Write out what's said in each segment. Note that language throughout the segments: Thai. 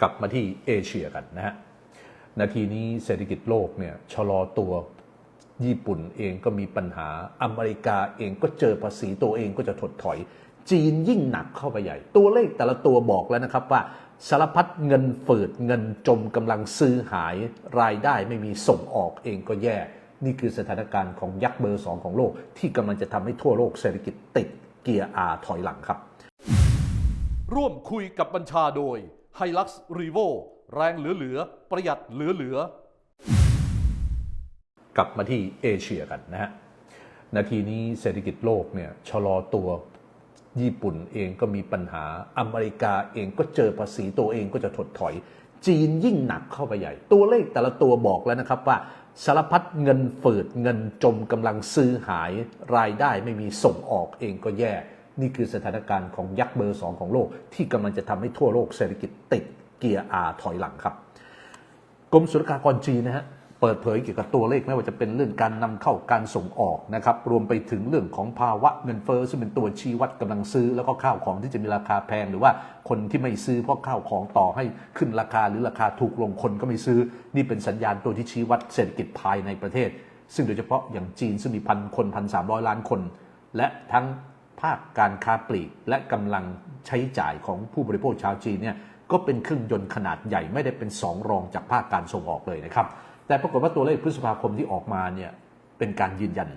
กลับมาที่เอเชียกันนะฮะ นาทีนี้เศรษฐกิจโลกเนี่ยชะลอตัวญี่ปุ่นเองก็มีปัญหา อเมริกาเองก็เจอภาษีตัวเองก็จะถดถอย จีนยิ่งหนักเข้าไปใหญ่ ตัวเลขแต่ละตัวบอกแล้วนะครับว่าสารพัดเงินฝืดเงินจมกำลังซื้อหายรายได้ไม่มีส่งออกเองก็แย่ นี่คือสถานการณ์ของยักษ์เบอร์สองของโลก ที่กำลังจะทำให้ทั่วโลกเศรษฐกิจติดเกียร์อาถอยหลังครับ ร่วมคุยกับบัญชาโดย h i l u x r e v o แรงเหลือๆ ประหยัดเหลือๆ กลับมาที่เอเชียกันนะฮะ นาทีนี้เศรษฐกิจโลกเนี่ยชะลอตัวญี่ปุ่นเองก็มีปัญหาอเมริกาเองก็เจอภาษีตัวเองก็จะถดถอย จีนยิ่งหนักเข้าไปใหญ่ ตัวเลขแต่ละตัวบอกแล้วนะครับว่าสารพัดเงินฝืดเงินจมกำลังซื้อหายรายได้ไม่มีส่งออกเองก็แย่ นี่คือสถานการณ์ของยักษ์เบอร์สองของโลก ที่กำลังจะทำให้ทั่วโลกเศรษฐกิจติดเกียร์อาถอยหลังครับ กรมศุลกากรจีนนะฮะเปิดเผยเกี่ยวกับตัวเลขไม่ว่าจะเป็นเรื่องการนำเข้าการส่งออกนะครับรวมไปถึงเรื่องของภาวะเงินเฟ้อซึ่งเป็นตัวชี้วัดกำลังซื้อ แล้วก็ข้าวของที่จะมีราคาแพงหรือว่าคนที่ไม่ซื้อเพราะข้าวของต่อให้ขึ้นราคาหรือราคาถูกลงคนก็ไม่ซื้อ นี่เป็นสัญญาณตัวที่ชี้วัดเศรษฐกิจภายในประเทศ ซึ่งโดยเฉพาะอย่างจีนซึ่งมีพันคนพันสามร้อยล้านคน และทั้ง ภาคการค้าปลีก และกำลังใช้จ่ายของผู้บริโภคชาวจีนเนี่ยก็เป็นเครื่องยนต์ขนาดใหญ่ไม่ได้เป็นสองรองจากภาคการส่งออกเลยนะครับ แต่ปรากฏว่าตัวเลขพฤษภาคมที่ออกมาเนี่ยเป็นการยืนยัน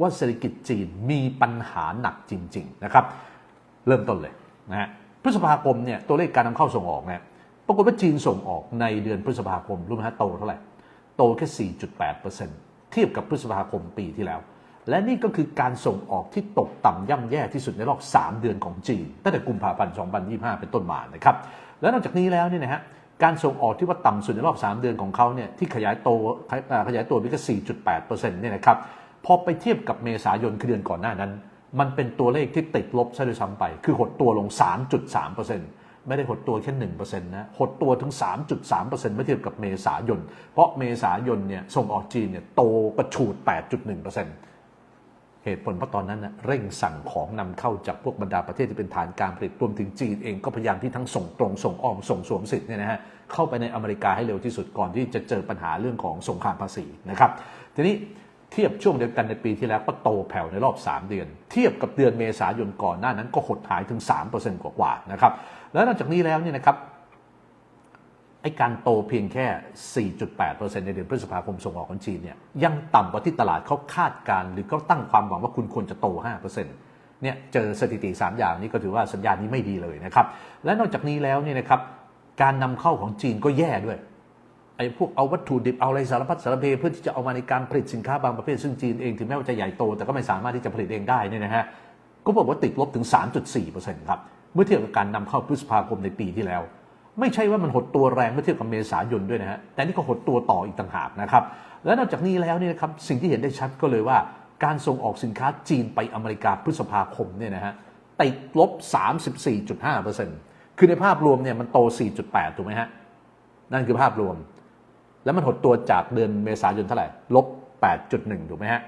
ว่าเศรษฐกิจจีนมีปัญหาหนักจริง ๆนะครับ เริ่มต้นเลยนะฮะพฤษภาคมเนี่ยตัวเลขการนำเข้าส่งออกเนี่ยปรากฏว่าจีนส่งออกในเดือนพฤษภาคมรู้ไหมฮะโตเท่าไหร่โตแค่ 4.8%เทียบกับพฤษภาคมปีที่แล้ว และนี่ก็คือการส่งออกที่ตกต่ำย่ำแย่ที่สุดในรอบ 3 เดือนของจีน ตั้งแต่กุมภาพันธ์ 2025 เป็นต้นมานะครับ และนอกจากนี้แล้วเนี่ยนะฮะการส่งออกที่ว่าต่ำสุดในรอบ 3 เดือนของเขาเนี่ยที่ขยายโตขยายตัวไปแค่4.8%เนี่ยนะครับพอไปเทียบกับเมษายนคือเดือนก่อนหน้านั้น มันเป็นตัวเลขที่ติดลบซะด้วยซ้ำไป คือหดตัวลง 3.3%ไม่ได้หดตัวแค่1%นะหดตัวถึง 3.3%เมื่อเทียบกับเมษายน เพราะเมษายนเนี่ยส่งออกจีนเนี่ยโตกระฉูด 8.1% เหตุผลเพราะตอนนั้นนะเร่งสั่งของนำเข้าจากพวกบรรดาประเทศที่เป็นฐานการผลิตรวมถึงจีนเองก็พยายามที่ทั้งส่งตรงส่งอ้อมส่งสวมสิทธิ์เนี่ยนะฮะเข้าไปในอเมริกาให้เร็วที่สุดก่อนที่จะเจอปัญหาเรื่องของสงครามภาษีนะครับทีนี้เทียบช่วงเดียวกันในปีที่แล้วก็โตแผ่วในรอบ 3 เดือน เทียบกับเดือนเมษายนก่อนหน้านั้นก็หดหายถึง 3%กว่าๆนะครับแล้วนอกจากนี้แล้วเนี่ยนะครับ ไอ้การโตเพียงแค่ 4.8%ในเดือนพฤษภาคมส่งออกของจีนเนี่ยยังต่ำกว่าที่ตลาดเขาคาดการณ์หรือเขาตั้งความหวังว่าคุณควรจะโต 5%เนี่ยเจอสถิติ 3 อย่างนี้ก็ถือว่าสัญญาณนี้ไม่ดีเลยนะครับและนอกจากนี้แล้วเนี่ยนะครับการนำเข้าของจีนก็แย่ด้วยไอ้พวกเอาวัตถุดิบเอาอะไรสารพัดสารเพเพื่อที่จะเอามาในการผลิตสินค้าบางประเภทซึ่งจีนเองถึงแม้ว่าจะใหญ่โตแต่ก็ไม่สามารถที่จะผลิตเองได้เนี่ยนะฮะก็บอกว่าติดลบถึง 3.4%ครับเมื่อเทียบกับการนำเข้าพฤษภาคมในปีที่แล้ว ไม่ใช่ว่ามันหดตัวแรงเมื่อเทียบกับเมษายนด้วยนะฮะแต่นี่ก็หดตัวต่ออีกต่างหากนะครับและนอกจากนี้แล้วเนี่ยนะครับสิ่งที่เห็นได้ชัดก็เลยว่าการส่งออกสินค้าจีนไปอเมริกาพฤษภาคมเนี่ยนะฮะติดลบ 34.5%คือในภาพรวมเนี่ยมันโต 4.8 ถูกไหมฮะ นั่นคือภาพรวม แล้วมันหดตัวจากเดือนเมษายนเท่าไหร่ ลบ 8.1 ถูกไหมฮะ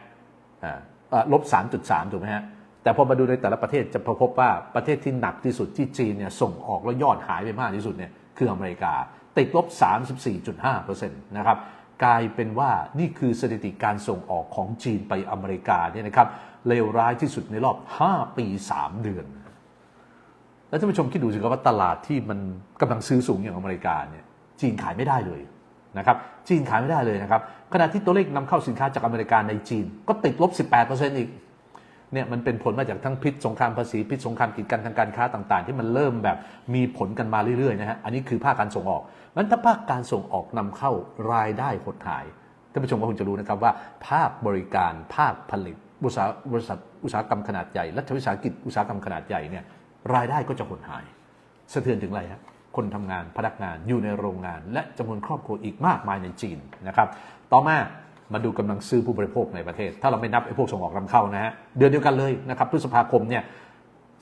อ่าลบ 3.3 ถูกไหมฮะ แต่พอมาดูในแต่ละประเทศจะพบว่าประเทศที่หนักที่สุดที่จีนเนี่ยส่งออกแล้วยอดหายไปมากที่สุดเนี่ยคืออเมริกา ติดลบ 34.5%นะครับกลายเป็นว่านี่คือสถิติการส่งออกของจีนไปอเมริกาเนี่ยนะครับเลวร้ายที่สุดในรอบ 5 ปี 3 เดือน แล้วท่านผู้ชมคิดดูสิครับว่าตลาดที่มันกำลังซื้อสูงอย่างอเมริกาเนี่ยจีนขายไม่ได้เลยนะครับจีนขายไม่ได้เลยนะครับขณะที่ตัวเลขนำเข้าสินค้าจากอเมริกาในจีนก็ติดลบ 18%อีก เนี่ยมันเป็นผลมาจากทั้งพิษสงครามภาษีพิษสงครามกีดกันทางการค้าต่าง ๆ ที่มันเริ่มแบบมีผลกันมาเรื่อยๆนะฮะอันนี้คือภาคการส่งออกนั้นถ้าภาคการส่งออกนำเข้ารายได้หดหายท่านผู้ชมก็คงจะรู้นะครับว่า ภาคบริการภาคผลิตบริษัทบริษัทอุตสาหกรรมขนาดใหญ่รัฐวิสาหกิจอุตสาหกรรมขนาดใหญ่เนี่ยรายได้ก็จะหดหาย สะเทือนถึงอะไรฮะคนทำงานพนักงานอยู่ในโรงงาน และจำนวนครอบครัวอีกมากมายในจีนนะครับ ต่อมา มาดูกำลังซื้อผู้บริโภคในประเทศ ถ้าเราไม่นับไอ้พวกส่งออกนำเข้านะฮะเดือนเดียวกันเลยนะครับพฤษภาคมเนี่ย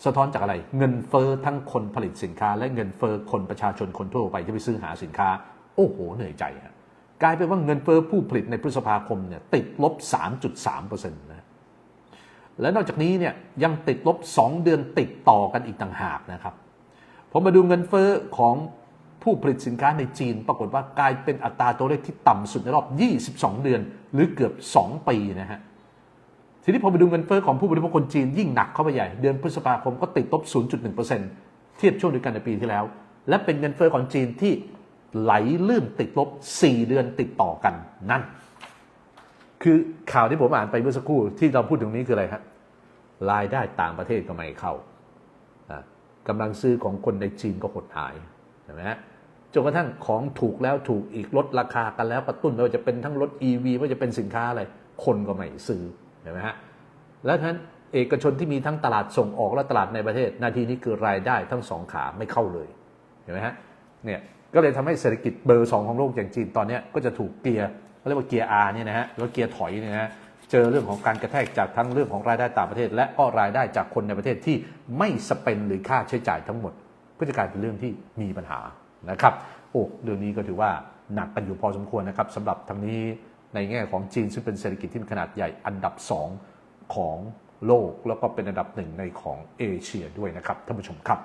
สะท้อนจากอะไรเงินเฟอ้อทั้งคนผลิตสินค้า และเงินเฟอ้อคนประชาชนคนทั่วไปที่ไปซื้อหาสินค้า โอ้โหเหนื่อยใจฮะกลายเป็นว่าเงินเฟอ้อผู้ผลิตในพฤษภาคมเนี่ยติดลบ 3.3%นะและนอกจากนี้เนี่ยยังติดลบ 2 เดือนติดต่อกันอีกต่างหากนะครับพอมาดูเงินเฟ้อของ ผู้ผลิตสินค้าในจีน ปรากฏว่ากลายเป็นอัตราตัวเลขที่ต่ำสุดในรอบ 22 เดือน หรือเกือบ 2 ปีนะฮะทีนี้พอไปดูเงินเฟ้อของผู้บริโภคคนจีนยิ่งหนักเข้าไปใหญ่ เดือนพฤษภาคมก็ติดลบ 0.1%เทียบช่วงเดียวกันในปีที่แล้ว และเป็นเงินเฟ้อของจีนที่ไหลลื่นติดลบ 4 เดือนติดต่อกันนั่น คือข่าวที่ผมอ่านไปเมื่อสักครู่ที่เราพูดถึงนี้คืออะไรครับรายได้ต่างประเทศก็ไม่เข้ากำลังซื้อของคนในจีนก็หดหายใช่ไหมฮะ จนกระทั่งของถูกแล้วถูกอีกลดราคากันแล้วกระตุ้นไม่ว่าจะเป็นทั้งรถ e ีวีไม่ว่าจะเป็นสินค้าอะไร คนก็ไม่ซื้อใช่ไหมฮะแล้วฉะนั้นเอกชนที่มีทั้งตลาดส่งออกและตลาดในประเทศ นาทีนี้คือรายได้ทั้งสองขาไม่เข้าเลยเห็นไหมฮะเนี่ยก็เลยทำให้เศรษฐกิจเบอร์สองของโลกอย่างจีนตอนนี้ก็จะถูกเกียร์เขาเรียกว่าเกียร์ R เนี่ยนะฮะหรือว่าเกียร์ถอยเนี่ยนะฮะเจอเรื่องของการกระแทกจากทั้งเรื่องของรายได้ต่างประเทศ และก็รายได้จากคนในประเทศที่ไม่สเปนหรือค่าใช้จ่ายทั้งหมดก็จะกลายเป็นเรื่องที่มีปัญหา นะครับโอ้เรื่องนี้ก็ถือว่าหนักกันอยู่พอสมควรนะครับสำหรับทางนี้ในแง่ของจีนซึ่งเป็นเศรษฐกิจที่มีขนาดใหญ่อันดับ 2 ของโลก แล้วก็เป็นอันดับหนึ่งในของเอเชียด้วยนะครับท่านผู้ชมครับ